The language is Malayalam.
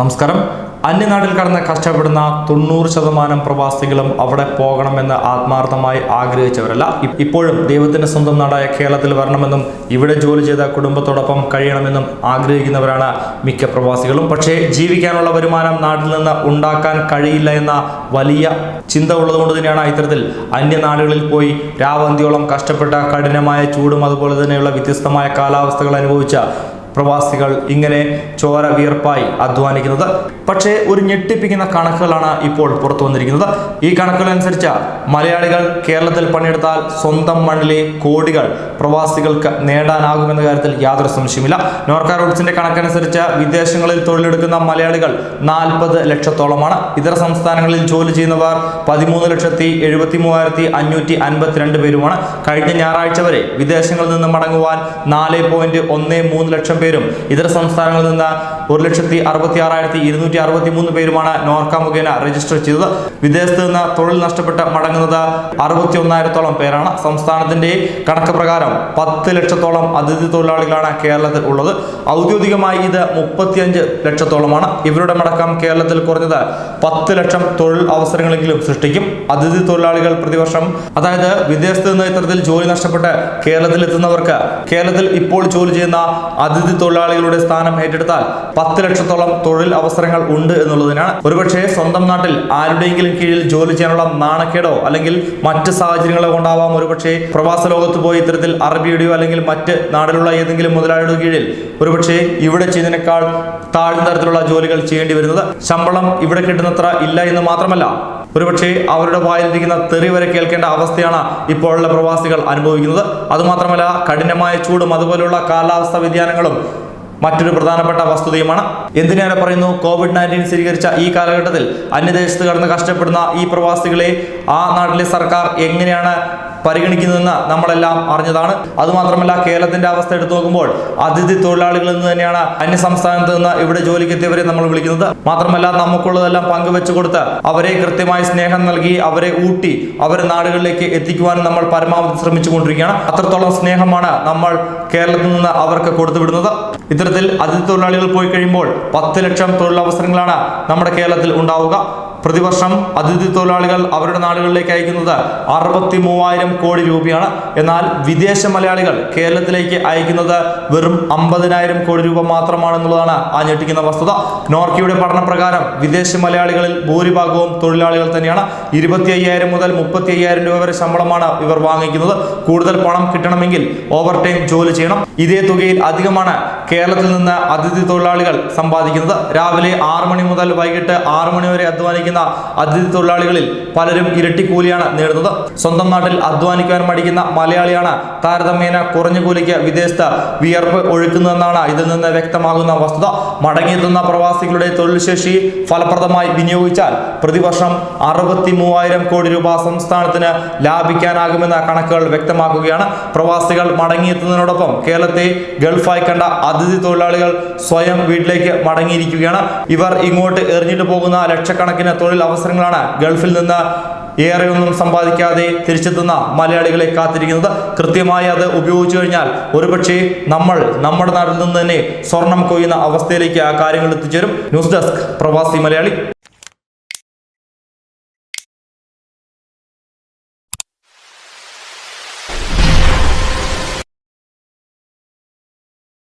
നമസ്കാരം. അന്യനാട്ടിൽ കടന്ന് കഷ്ടപ്പെടുന്ന തൊണ്ണൂറ് ശതമാനം പ്രവാസികളും അവിടെ പോകണമെന്ന് ആത്മാർത്ഥമായി ആഗ്രഹിച്ചവരല്ല. ഇപ്പോഴും ദൈവത്തിന്റെ സ്വന്തം നാടായ കേരളത്തിൽ വരണമെന്നും ഇവിടെ ജോലി ചെയ്ത കുടുംബത്തോടൊപ്പം കഴിയണമെന്നും ആഗ്രഹിക്കുന്നവരാണ് മിക്ക പ്രവാസികളും. പക്ഷേ ജീവിക്കാനുള്ള വരുമാനം നാട്ടിൽ നിന്ന് ഉണ്ടാക്കാൻ കഴിയില്ല എന്ന വലിയ ചിന്ത ഉള്ളതുകൊണ്ട് തന്നെയാണ് ഇത്തരത്തിൽ അന്യനാടുകളിൽ പോയി രാവന്തിയോളം കഷ്ടപ്പെട്ട കഠിനമായ ചൂടും അതുപോലെ തന്നെയുള്ള വ്യത്യസ്തമായ കാലാവസ്ഥകൾ അനുഭവിച്ച പ്രവാസികൾ ഇങ്ങനെ ചോര വിയർപ്പായി അധ്വാനിക്കുന്നത് പക്ഷേ ഒരു ഞെട്ടിപ്പിക്കുന്ന കണക്കുകളാണ് ഇപ്പോൾ പുറത്തു വന്നിരിക്കുന്നത്. ഈ കണക്കുകൾ അനുസരിച്ച് മലയാളികൾ കേരളത്തിൽ പണിയെടുത്താൽ സ്വന്തം മണ്ണിലെ കോടികൾ പ്രവാസികൾക്ക് നേടാനാകുമെന്ന കാര്യത്തിൽ യാതൊരു സംശയമില്ല നോർക്ക റോഡ്സിന്റെ കണക്കനുസരിച്ച് വിദേശങ്ങളിൽ തൊഴിലെടുക്കുന്ന മലയാളികൾ നാൽപ്പത് ലക്ഷത്തോളമാണ്. ഇതര സംസ്ഥാനങ്ങളിൽ ജോലി ചെയ്യുന്നവർ പതിമൂന്ന് ലക്ഷത്തി എഴുപത്തി മൂവായിരത്തി അഞ്ഞൂറ്റി അൻപത്തിരണ്ട് പേരുമാണ്. കഴിഞ്ഞ ഞായറാഴ്ച വരെ വിദേശങ്ങളിൽ നിന്ന് മടങ്ങുവാൻ നാല് പോയിന്റ് ഒന്ന് മൂന്ന് ലക്ഷം പേരും ഇതര സംസ്ഥാനങ്ങളിൽ നിന്ന് ഒരു ലക്ഷത്തി അറുപത്തി ആറായിരത്തി ഇരുന്നൂറ്റി അറുപത്തി മൂന്ന് പേരുമാണ് നോർക്ക മുഖേന രജിസ്റ്റർ ചെയ്തത്. വിദേശത്ത് നിന്ന് തൊഴിൽ നഷ്ടപ്പെട്ട് മടങ്ങുന്നത് അറുപത്തി ഒന്നായിരത്തോളം പേരാണ്. സംസ്ഥാനത്തിന്റെ കണക്ക് പ്രകാരം പത്ത് ലക്ഷത്തോളം അതിഥി തൊഴിലാളികളാണ് കേരളത്തിൽ ഉള്ളത്. ഔദ്യോഗികമായി ഇത് മുപ്പത്തിയഞ്ച് ലക്ഷത്തോളമാണ്. ഇവരുടെ മടക്കം കേരളത്തിൽ കുറഞ്ഞത് പത്ത് ലക്ഷം തൊഴിൽ അവസരങ്ങളെങ്കിലും സൃഷ്ടിക്കും. അതിഥി തൊഴിലാളികൾ പ്രതിവർഷം അതായത് വിദേശത്ത് നിന്ന് ഇത്തരത്തിൽ ജോലി നഷ്ടപ്പെട്ട് കേരളത്തിൽ എത്തുന്നവർക്ക് കേരളത്തിൽ ഇപ്പോൾ ജോലി ചെയ്യുന്ന അതിഥി തൊഴിലാളികളുടെ സ്ഥാനം ഏറ്റെടുത്താൽ പത്ത് ലക്ഷത്തോളം തൊഴിൽ അവസരങ്ങൾ ഉണ്ട് എന്നുള്ളതിനാണ്. ഒരുപക്ഷെ സ്വന്തം നാട്ടിൽ ആരുടെയെങ്കിലും കീഴിൽ ജോലി ചെയ്യാനുള്ള നാണക്കേടോ അല്ലെങ്കിൽ മറ്റ് സാഹചര്യങ്ങളോ കൊണ്ടാവാം. ഒരുപക്ഷെ പ്രവാസ ലോകത്ത് പോയി ഇത്തരത്തിൽ അറബിയുടെയോ അല്ലെങ്കിൽ മറ്റ് നാടിലുള്ള ഏതെങ്കിലും മുതലാളിയുടെ കീഴിൽ ഒരുപക്ഷെ ഇവിടെ ചെയ്യുന്നതിനേക്കാൾ താഴ്ന്ന തരത്തിലുള്ള ജോലികൾ ചെയ്യേണ്ടി വരുന്നത് ശമ്പളം ഇവിടെ കിട്ടുന്നത്ര ഇല്ല എന്ന് മാത്രമല്ല ഒരുപക്ഷെ അവരുടെ വായിലിരിക്കുന്ന തെറി വരെ കേൾക്കേണ്ട അവസ്ഥയാണ് ഇപ്പോഴുള്ള പ്രവാസികൾ അനുഭവിക്കുന്നത്. അതുമാത്രമല്ല കഠിനമായ ചൂടും അതുപോലെയുള്ള കാലാവസ്ഥ വ്യതിയാനങ്ങളും മറ്റൊരു പ്രധാനപ്പെട്ട വസ്തുതയുമാണ്. എന്തിനേറെ പറയുന്നു കോവിഡ് നയന്റീൻ സ്ഥിരീകരിച്ച ഈ കാലഘട്ടത്തിൽ അന്യദേശത്ത് കടന്ന് കഷ്ടപ്പെടുന്ന ഈ പ്രവാസികളെ ആ നാട്ടിലെ സർക്കാർ എങ്ങനെയാണ് പരിഗണിക്കുന്നതെന്ന് നമ്മളെല്ലാം അറിഞ്ഞതാണ്. അതുമാത്രമല്ല കേരളത്തിന്റെ അവസ്ഥ എടുത്തു നോക്കുമ്പോൾ അതിഥി തൊഴിലാളികളിൽ നിന്ന് തന്നെയാണ് അന്യ സംസ്ഥാനത്ത് നിന്ന് ഇവിടെ ജോലിക്ക് എത്തിയവരെ നമ്മൾ വിളിക്കുന്നത്. മാത്രമല്ല നമുക്കുള്ളതെല്ലാം പങ്കുവെച്ചു കൊടുത്ത് അവരെ കൃത്യമായി സ്നേഹം നൽകി അവരെ ഊട്ടി അവരെ നാടുകളിലേക്ക് എത്തിക്കുവാൻ നമ്മൾ പരമാവധി ശ്രമിച്ചുകൊണ്ടിരിക്കുകയാണ്. അത്രത്തോളം സ്നേഹമാണ് നമ്മൾ കേരളത്തിൽ നിന്ന് അവർക്ക് കൊടുത്തുവിടുന്നത് ഇത്തരത്തിൽ അതിഥി തൊഴിലാളികൾ പോയി കഴിയുമ്പോൾ പത്ത് ലക്ഷം തൊഴിലവസരങ്ങളാണ് നമ്മുടെ കേരളത്തിൽ ഉണ്ടാവുക. പ്രതിവർഷം അതിഥി തൊഴിലാളികൾ അവരുടെ നാടുകളിലേക്ക് അയക്കുന്നത് അറുപത്തി മൂവായിരം കോടി രൂപയാണ്. എന്നാൽ വിദേശ മലയാളികൾ കേരളത്തിലേക്ക് അയക്കുന്നത് വെറും അമ്പതിനായിരം കോടി രൂപ മാത്രമാണെന്നുള്ളതാണ് ആ ഞെട്ടിക്കുന്ന വസ്തുത. നോർക്കിയുടെ പഠനപ്രകാരം വിദേശ മലയാളികളിൽ ഭൂരിഭാഗവും തൊഴിലാളികൾ തന്നെയാണ്. ഇരുപത്തി അയ്യായിരം മുതൽ മുപ്പത്തി അയ്യായിരം രൂപ വരെ ശമ്പളമാണ് ഇവർ വാങ്ങിക്കുന്നത്. കൂടുതൽ പണം കിട്ടണമെങ്കിൽ ഓവർ ടൈം ജോലി ചെയ്യണം. ഇതേ തുകയിൽ അധികമാണ് കേരളത്തിൽ നിന്ന് അതിഥി തൊഴിലാളികൾ സമ്പാദിക്കുന്നത് രാവിലെ ആറ് മണി മുതൽ വൈകിട്ട് ആറ് മണി വരെ അധ്വാനിക്കുന്ന അതിഥി തൊഴിലാളികളിൽ പലരും ഇരട്ടി കൂലിയാണ് നേടുന്നത്. സ്വന്തം നാട്ടിൽ അധ്വാനിക്കാൻ മടിക്കുന്ന മലയാളിയാണ് താരതമ്യേന കുറഞ്ഞ കൂലിക്ക് വിദേശത്ത് വിയർപ്പ് ഒഴുക്കുന്നതെന്നാണ് ഇതിൽ നിന്ന് വ്യക്തമാകുന്ന വസ്തുത. മടങ്ങിയെത്തുന്ന പ്രവാസികളുടെ തൊഴിൽ ശേഷി ഫലപ്രദമായി വിനിയോഗിച്ചാൽ പ്രതിവർഷം അറുപത്തി മൂവായിരം കോടി രൂപ സംസ്ഥാനത്തിന് ലാഭിക്കാനാകുമെന്ന കണക്കുകൾ വ്യക്തമാക്കുകയാണ്. പ്രവാസികൾ മടങ്ങിയെത്തുന്നതിനോടൊപ്പം കേരളത്തെ ഗൾഫായി കണ്ട അതിഥി തൊഴിലാളികൾ സ്വയം വീട്ടിലേക്ക് മടങ്ങിയിരിക്കുകയാണ്. ഇവർ ഇങ്ങോട്ട് എറിഞ്ഞിട്ട് പോകുന്ന ലക്ഷക്കണക്കിന് തൊഴിൽ അവസരങ്ങളാണ് ഗൾഫിൽ നിന്ന് ഏറെയൊന്നും സമ്പാദിക്കാതെ തിരിച്ചെത്തുന്ന മലയാളികളെ കാത്തിരിക്കുന്നത്. കൃത്യമായി അത് ഉപയോഗിച്ചു കഴിഞ്ഞാൽ ഒരുപക്ഷെ നമ്മൾ നമ്മുടെ നാട്ടിൽ നിന്ന് തന്നെ സ്വർണം കൊയ്യുന്ന അവസ്ഥയിലേക്ക് ആ കാര്യങ്ങൾ എത്തിച്ചേരും. ന്യൂസ് ഡെസ്ക് പ്രവാസി മലയാളി.